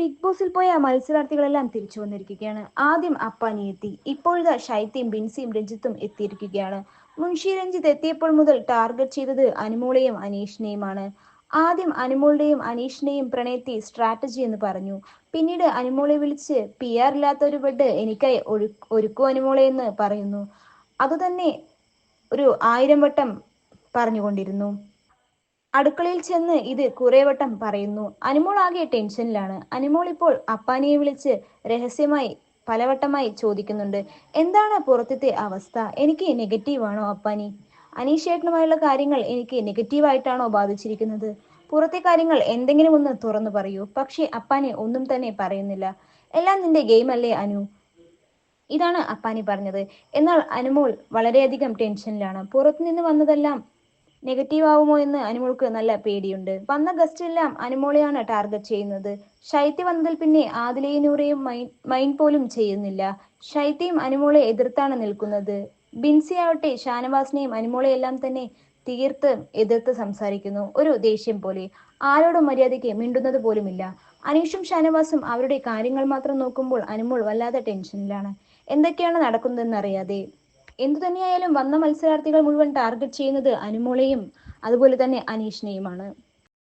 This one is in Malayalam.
ബിഗ് ബോസിൽ പോയ മത്സരാർത്ഥികളെല്ലാം തിരിച്ചു വന്നിരിക്കുകയാണ്. ആദ്യം അപ്പാനി എത്തി ഇപ്പോഴത്തെ ഷൈത്തിയും ബിൻസിയും രഞ്ജിത്തും എത്തിയിരിക്കുകയാണ്. മുൻഷി രഞ്ജിത്ത് എത്തിയപ്പോൾ മുതൽ ടാർഗറ്റ് ചെയ്തത് അനുമോളെയും അനീഷിനെയുമാണ്. ആദ്യം അനുമോളുടെയും അനീഷിന്റെയും പ്രണയത്തി സ്ട്രാറ്റജി എന്ന് പറഞ്ഞു. പിന്നീട് അനുമോളെ വിളിച്ച് പി ആർ ഇല്ലാത്ത ഒരു ബെഡ് എനിക്കായി ഒരു- ഒരുക്കൂ അനുമോളെ എന്ന് പറയുന്നു. അതുതന്നെ ഒരു ആയിരം വട്ടം പറഞ്ഞുകൊണ്ടിരുന്നു. അടുക്കളയിൽ ചെന്ന് ഇത് കുറെ വട്ടം പറയുന്നു. അനുമോൾ ആകെ ടെൻഷനിലാണ്. അനുമോൾ ഇപ്പോൾ അപ്പാനിയെ വിളിച്ച് രഹസ്യമായി പലവട്ടമായി ചോദിക്കുന്നുണ്ട്. എന്താണ് പുറത്തത്തെ അവസ്ഥ? എനിക്ക് നെഗറ്റീവ് ആണോ അപ്പാനി? അനീഷേട്ടനുമായുള്ള കാര്യങ്ങൾ എനിക്ക് നെഗറ്റീവായിട്ടാണോ ബാധിച്ചിരിക്കുന്നത്? പുറത്തെ കാര്യങ്ങൾ എന്തെങ്കിലും ഒന്ന് തുറന്നു പറയൂ. പക്ഷേ അപ്പാനി ഒന്നും തന്നെ പറയുന്നില്ല. എല്ലാം നിന്റെ ഗെയിം അല്ലേ അനു? ഇതാണ് അപ്പാനി പറഞ്ഞത്. എന്നാൽ അനുമോൾ വളരെയധികം ടെൻഷനിലാണ്. പുറത്തുനിന്ന് വന്നതെല്ലാം നെഗറ്റീവ് ആവുമോ എന്ന് അനുമോൾക്ക് നല്ല പേടിയുണ്ട്. വന്ന ഗസ്റ്റ് എല്ലാം അനുമോളെയാണ് ടാർഗറ്റ് ചെയ്യുന്നത്. ശൈത്യ വന്നതിൽ പിന്നെ ആദിലയും നൂറയും മൈൻ- പോലും ചെയ്യുന്നില്ല. ശൈത്യയും അനുമോളെ എതിർത്താണ് നിൽക്കുന്നത്. ബിൻസി ആവട്ടെ ഷാനവാസിനെയും അനുമോളെയെല്ലാം തന്നെ തീർത്ത് എതിർത്ത് സംസാരിക്കുന്നു. ഒരു ദേഷ്യം പോലെ. ആരോടും മര്യാദയ്ക്ക് മിണ്ടുന്നത് പോലുമില്ല. അനീഷും ഷാനവാസും അവരുടെ കാര്യങ്ങൾ മാത്രം നോക്കുമ്പോൾ അനുമോൾ വല്ലാതെ ടെൻഷനിലാണ് എന്തൊക്കെയാണ് നടക്കുന്നതെന്ന് അറിയാതെ എന്തു തന്നെയായാലും വന്ന മത്സരാർത്ഥികൾ മുഴുവൻ ടാർഗറ്റ് ചെയ്യുന്നത് അനുമോളെയും അതുപോലെ തന്നെ അനീഷിനെയുമാണ്.